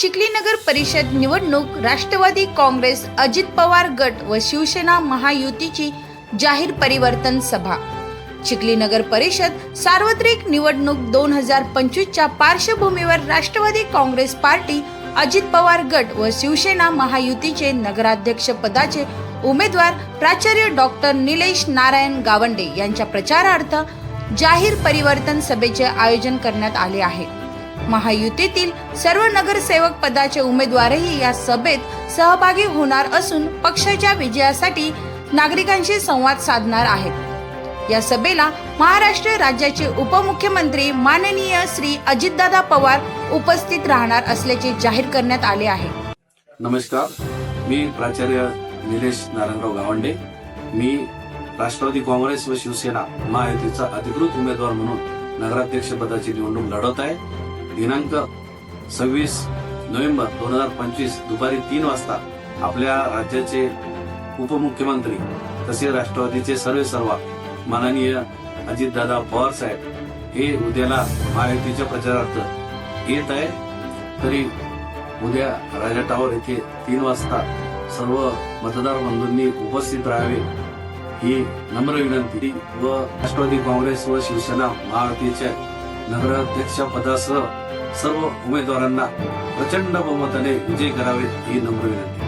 चिखली नगर परिषद निवडणूक राष्ट्रवादी काँग्रेस अजित पवार गट व शिवसेना महायुतीची जाहीर परिवर्तन सभा. चिखली नगर परिषद सार्वत्रिक निवडणूक दोन हजार पंचवीसच्या पार्श्वभूमीवर राष्ट्रवादी काँग्रेस पार्टी अजित पवार गट व शिवसेना महायुतीचे नगराध्यक्ष पदाचे उमेदवार प्राचार्य डॉक्टर निलेश नारायण गावंडे यांच्या प्रचारार्थ जाहीर परिवर्तन सभेचे आयोजन करण्यात आले आहे. महायुतीतील सर्व नगरसेवक पदाचे उमेदवारही या सभेत सहभागी होणार असून पक्षाच्या विजयासाठी नागरिकांशी संवाद साधणार आहेत. या सभेला महाराष्ट्र राज्याचे उपमुख्यमंत्री माननीय श्री अजितदादा पवार उपस्थित राहणार असल्याचे जाहीर करण्यात आले आहे. नमस्कार. मी प्राचार्य निलेश नारायणराव गावंडे. मी राष्ट्रवादी काँग्रेस व शिवसेना महायुतीचा अधिकृत उमेदवार म्हणून नगराध्यक्ष पदाची निवडणूक लढवत आहे. दिनांक सव्वीस नोव्हेंबर दोन हजार पंचवीस दुपारी तीन वाजता आपल्या राज्याचे उपमुख्यमंत्री तसे राष्ट्रवादीचे सर्वे सर्व माननीय अजितदादा पवार साहेब हे उद्याला महायुतीच्या प्रचारार्थ येत आहे. तरी उद्या राजा टावर येथे तीन वाजता सर्व मतदार बंधूंनी उपस्थित राहावे ही नम्र विनंती व राष्ट्रवादी काँग्रेस व शिवसेना महायुतीच्या नगराध्यक्ष पदासह सर्व उमेदवारांना प्रचंड बहुमताने विजयी करावेत ही नम्र विनंती.